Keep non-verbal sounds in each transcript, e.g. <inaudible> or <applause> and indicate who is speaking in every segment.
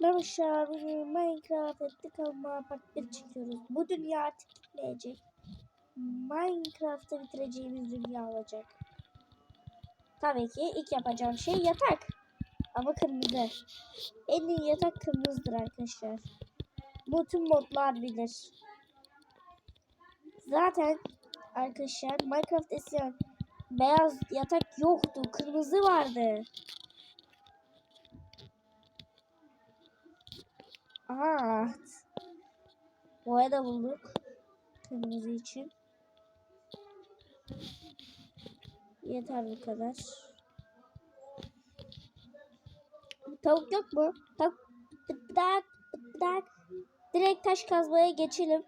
Speaker 1: Merhaba Minecraft ettik ama part 1 çekiyoruz. Bu dünya artık gitmeyecek. Minecraft'ta bitireceğimiz dünya olacak. Tabii ki ilk yapacağım şey yatak. Ama kırmızı. En iyi yatak kırmızıdır arkadaşlar. Bu tüm modlar bilir. Zaten arkadaşlar Minecraft eskiden beyaz yatak yoktu. Kırmızı vardı. Aha. Boya da bulduk. Kırmızı için. Yeter bu kadar. Tavuk yok mu? Tavuk. Bıdak. Bıdak. Direkt taş kazmaya geçelim.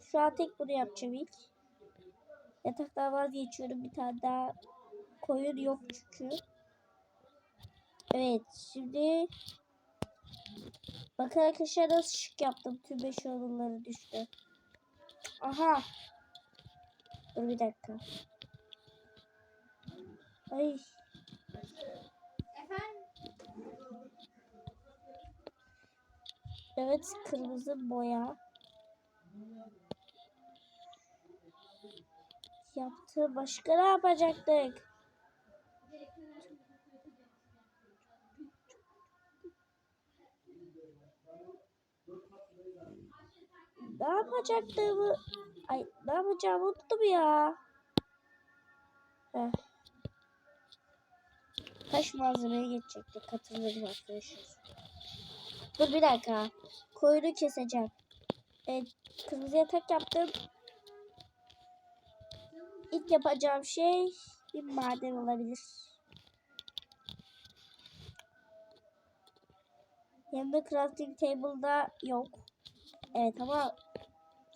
Speaker 1: Şu an tek bunu yapacağım ilk. Yataktan vazgeçiyorum. Bir tane daha koyun yok çünkü. Evet şimdi Bakın arkadaşlar nasıl şık yaptım. Tüm eşyaları düştü. Aha. Dur bir dakika. Ay.
Speaker 2: Efendim?
Speaker 1: Evet kırmızı boya. Yaptı. Başka ne yapacaktık? Ne yapacaktığımı... Ay ne yapacağımı unuttum ya. Heh. Taş malzemeye geçecektik. Katılırım arkadaşlar. Dur bir dakika. Koyunu keseceğim. Evet, kırmızı yatak yaptım. İlk yapacağım şey bir maden olabilir. Yanında crafting table'da yok. Evet ama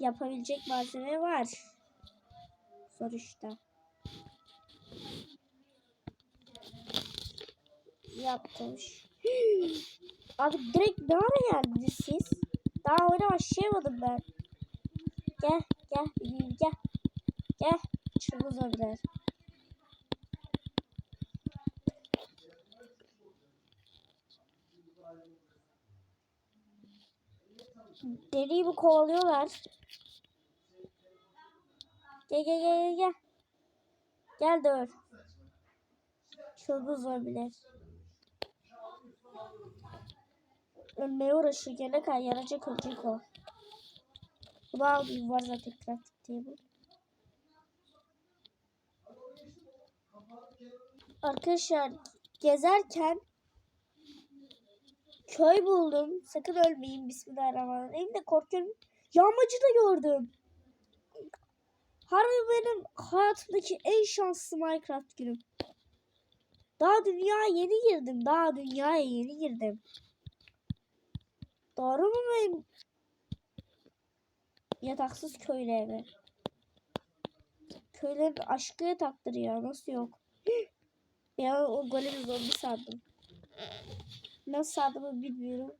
Speaker 1: yapabilecek malzeme var. Sonuçta. Yaptım. Abi direkt ne ara geldiniz siz? Daha oyuna başlayamadım ben. Gel gel gel gel. Çılgın zombiler. Deliği mi kovalıyorlar? Gel gel gel gel gel. Gel dur. Çılgın zombiler. Ölmeye uğraşıyor. Gene kay yaracak ölecek o. Bunu alayım var zaten crafting table. Arkadaşlar gezerken köy buldum. Sakın ölmeyin. Bismillahirrahmanirrahim. de korkuyorum. Yağmacı da gördüm. Harbi benim hayatımdaki en şanslı Minecraft günüm. Daha dünyaya yeni girdim. Daha dünyaya yeni girdim. Doğru mu benim? Yataksız köylü evi. Köylerin aşkı yataktır ya. Nasıl yok? <gasps> ya o golemi zombi sandım. Nasıl sandığımı bilmiyorum.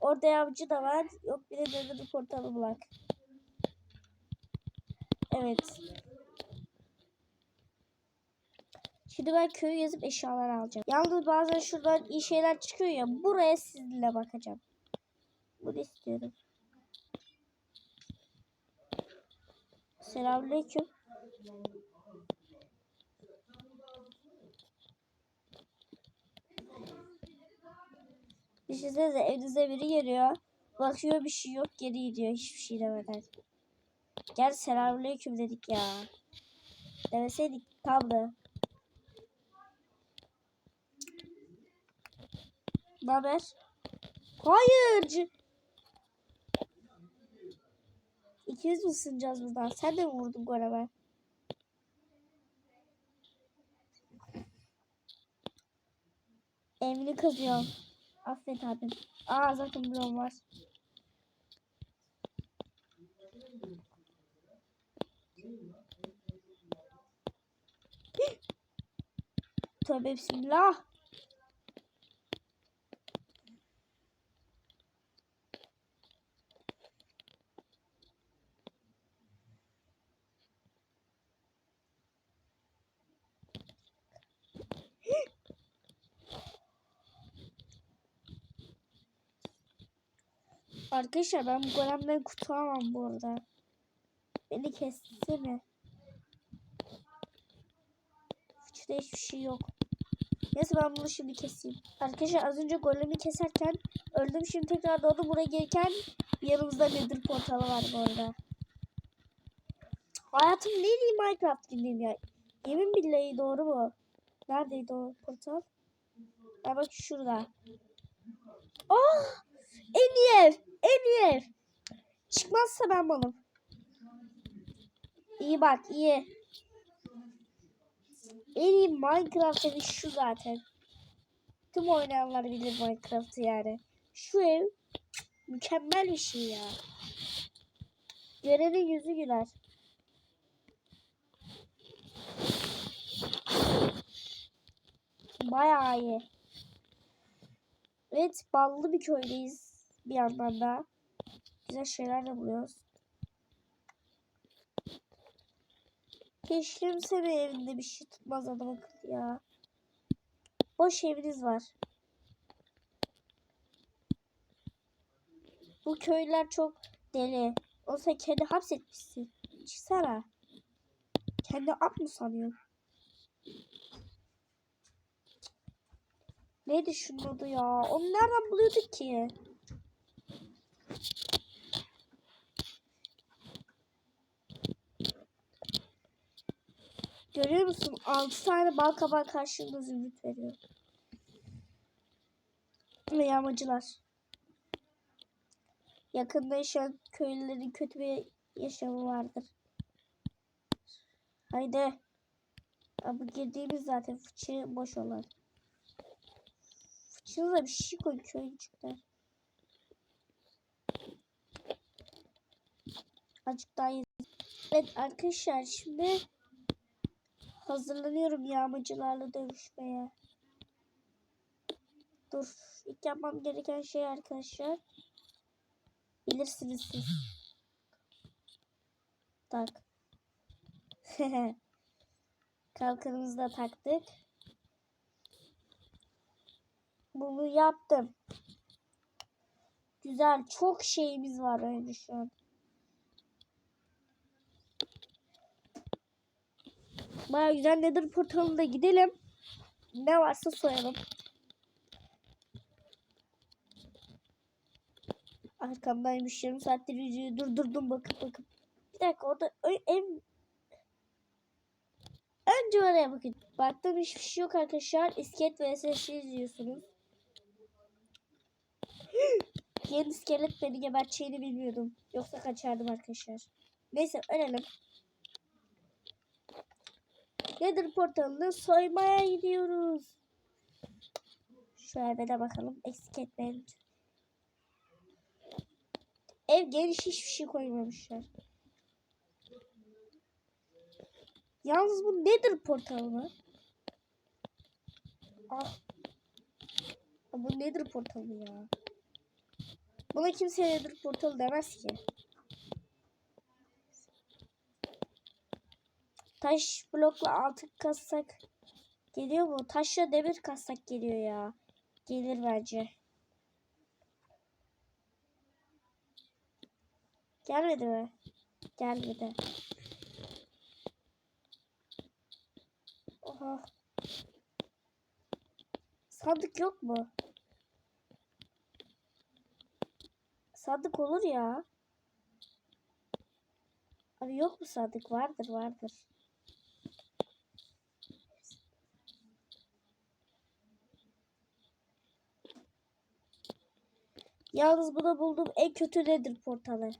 Speaker 1: Orada yavcı da var. Yok bir de döndürü portalı bulak. Evet. Şimdi ben köyü yazıp eşyalar alacağım. Yalnız bazen şuradan iyi şeyler çıkıyor ya. Buraya sizinle bakacağım. Bunu istiyorum. Selamünaleyküm. Düşünsenize evinize biri geliyor. Bakıyor bir şey yok geri gidiyor hiçbir şey demeden. Gel selamünaleyküm dedik ya. Demeseydik tamdı. Ne haber? Hayır. İkimiz mi ısınacağız buradan? Sen de mi vurdun goleme? Emini kazıyorum. Affet abim. Aa zaten bloğum var. Tövbe bismillah. Arkadaşlar ben bu golemden kurtulamam bu arada. Beni kesti mi? Hiçte hiçbir şey yok. Neyse ben bunu şimdi keseyim. Arkadaşlar az önce golemi keserken öldüm. Şimdi tekrar doğdum. Buraya gelirken yanımızda nedir portalı var bu arada. Hayatım ne diyeyim Minecraft dinleyeyim ya. Yemin billahi doğru mu? Neredeydi o portal? Ha bak şurada. Oh! En iyi ev. En iyi ev. Çıkmazsa ben malım. İyi bak iyi. En iyi Minecraft evi şu zaten. Tüm oynayanlar bilir Minecraft'ı yani. Şu ev mükemmel bir şey ya. Görenin yüzü güler. Bayağı iyi. Evet ballı bir köydeyiz bir yandan da. Güzel şeyler de buluyoruz. Keşke bir evinde bir şey tutmaz adam akıllı ya. Boş eviniz var. Bu köyler çok deli. O sen kendi hapsetmişsin. Çıksana. Kendi at mı sanıyorsun? Neydi şunun adı ya? Onu nereden buluyorduk ki? Görüyor musun? 6 tane bal kabağı karşılığında zümrüt veriyor. Ve yağmacılar. Yakında yaşayan köylülerin kötü bir yaşamı vardır. Haydi. Abi girdiğimiz zaten fıçı boş olan. Fıçınıza bir şey koy köyüncükler. Azıcık daha iyi. Evet arkadaşlar şimdi Hazırlanıyorum yağmacılarla dövüşmeye. Dur. İlk yapmam gereken şey arkadaşlar. Bilirsiniz siz. Tak. <laughs> Kalkanımızı da taktık. Bunu yaptım. Güzel. Çok şeyimiz var önce şu an. Baya güzel nedir portalına gidelim. Ne varsa soyalım. Arkamdaymış yarım saattir videoyu durdurdum bakıp bakıp. Bir dakika orada en Önce oraya bakın. Baktım hiçbir şey yok arkadaşlar. İskelet ve SS'i izliyorsunuz. <gasps> Yeni iskelet beni geberteceğini bilmiyordum. Yoksa kaçardım arkadaşlar. Neyse ölelim. Nedir portalını soymaya gidiyoruz. Şu eve de bakalım. Eksik etmeyelim. Ev geniş hiçbir şey koymamışlar. Yalnız bu nedir portalı mı? Ah. Bu nedir portalı ya? Buna kimse nedir portalı demez ki. Taş blokla altın kassak geliyor mu? Taşla demir kassak geliyor ya. Gelir bence. Gelmedi mi? Gelmedi. Oha. Sandık yok mu? Sandık olur ya. Abi yok mu sandık? Vardır vardır. Yalnız bunu buldum. En kötü nedir portalı?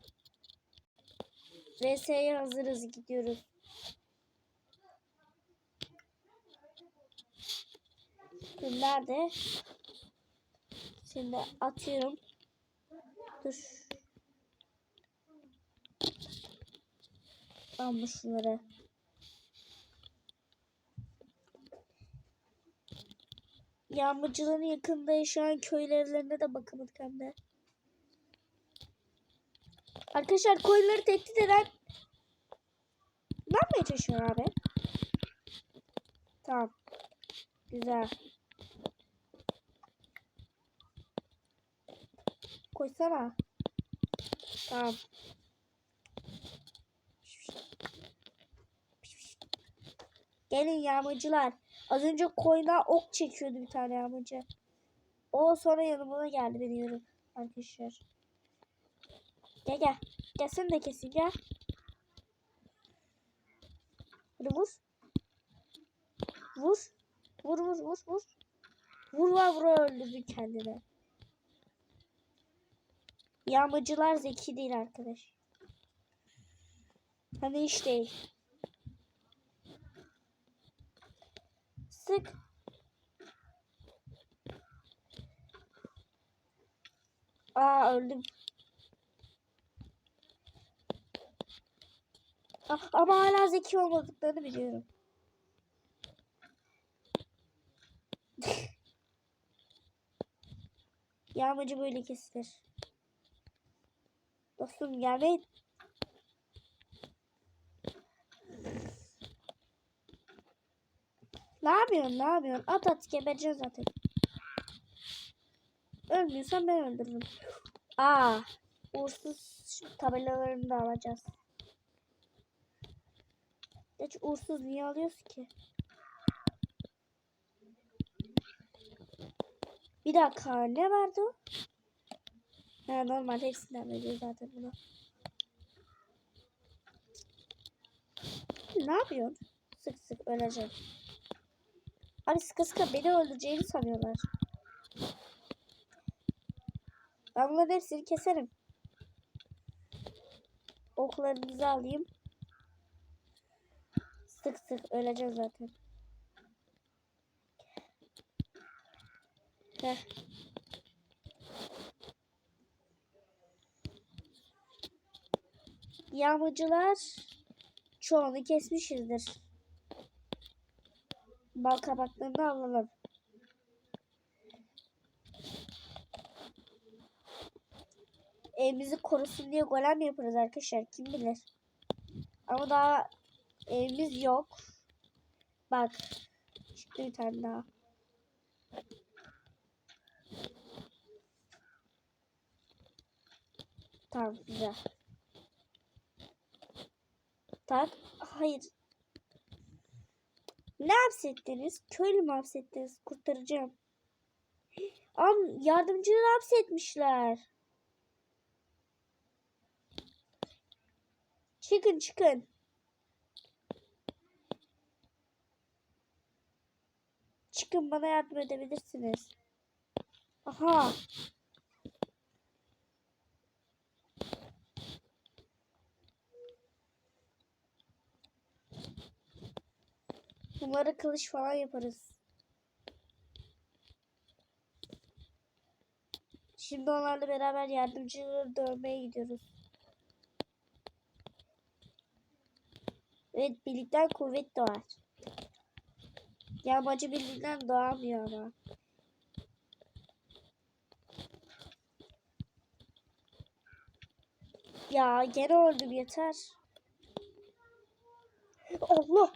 Speaker 1: VS'ye hazırız gidiyoruz. Nerede? Şimdi atıyorum. Dur. Almış şunları. Yağmacıların yakında yaşayan köy evlerine de bakamadık hem. Arkadaşlar koyunları tehdit eden ne yapmaya çalışıyor abi? Tamam. Güzel. Koysana. Tamam. Gelin yağmacılar. Az önce koyuna ok çekiyordu bir tane yağmacı. O sonra yanıma geldi beni yürü arkadaşlar. Gel gel. Gel sen de kesin gel. Hadi vur. Vur. Vur vur vur vur. Vur var vur öldürdü kendini. Yağmacılar zeki değil arkadaş. Hani hiç değil. Sık. Aa öldüm. Ama hala zeki olmadıklarını biliyorum. <laughs> Yağmacı böyle kesilir. Dostum gelmeyin. Ne yapıyorsun? Ne yapıyorsun? At at gebereceğiz zaten. Ölmüyorsan ben öldürürüm. Aa, uğursuz tabelalarını da alacağız. Geç uğursuz niye alıyoruz ki? Bir dakika ne vardı? Ha, normal hepsinden veriyor zaten bunu. Ne yapıyorsun? Sık sık öleceğim. Abi sıkı sıkı beni öldüreceğini sanıyorlar. Ben bunların hepsini keserim. Oklarınızı alayım. Sık sık öleceğiz zaten. Heh. Yağmacılar çoğunu kesmişizdir. Bal kabaklarını alalım. Evimizi korusun diye golem yaparız arkadaşlar. Kim bilir. Ama daha evimiz yok. Bak. Çıktı bir tane daha. Tamam güzel. Tak. Hayır. Ne hapsettiniz? Köylü mü hapsettiniz? Kurtaracağım. Am yardımcıları hapsetmişler. Çıkın çıkın. Çıkın bana yardım edebilirsiniz. Aha. Bunları kılıç falan yaparız. Şimdi onlarla beraber yardımcıları dövmeye gidiyoruz. Evet birlikten kuvvet doğar. Yağmacı birliğinden doğamıyor ama. Ya gene öldüm yeter. Allah.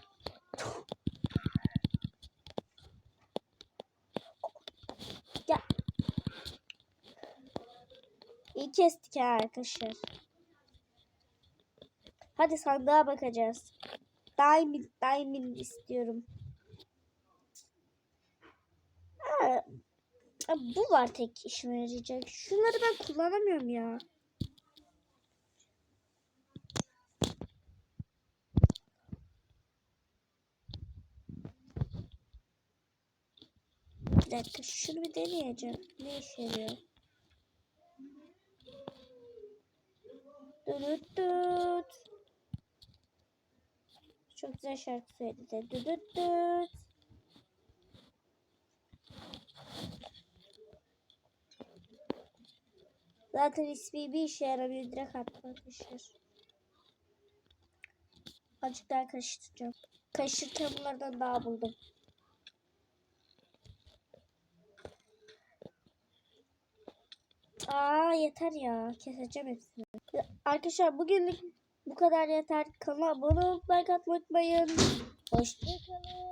Speaker 1: Ya. İyi kestik ha arkadaşlar. Hadi sandığa bakacağız. Diamond, diamond istiyorum. Bu var tek işime yarayacak. Şunları ben kullanamıyorum ya. Bir dakika şunu bir deneyeceğim. Ne işe yarıyor? Düdüt düt. Çok güzel şarkı söyledi. Düdüt düt. Zaten ismi bir işe yaramıyor. Direkt arkadaşlar. Azıcık daha karıştıracağım. Karıştırırken bunlardan daha buldum. Aa yeter ya. Keseceğim hepsini. Arkadaşlar bugünlük bu kadar yeter. Kanala abone olup like atmayı unutmayın. Hoşçakalın.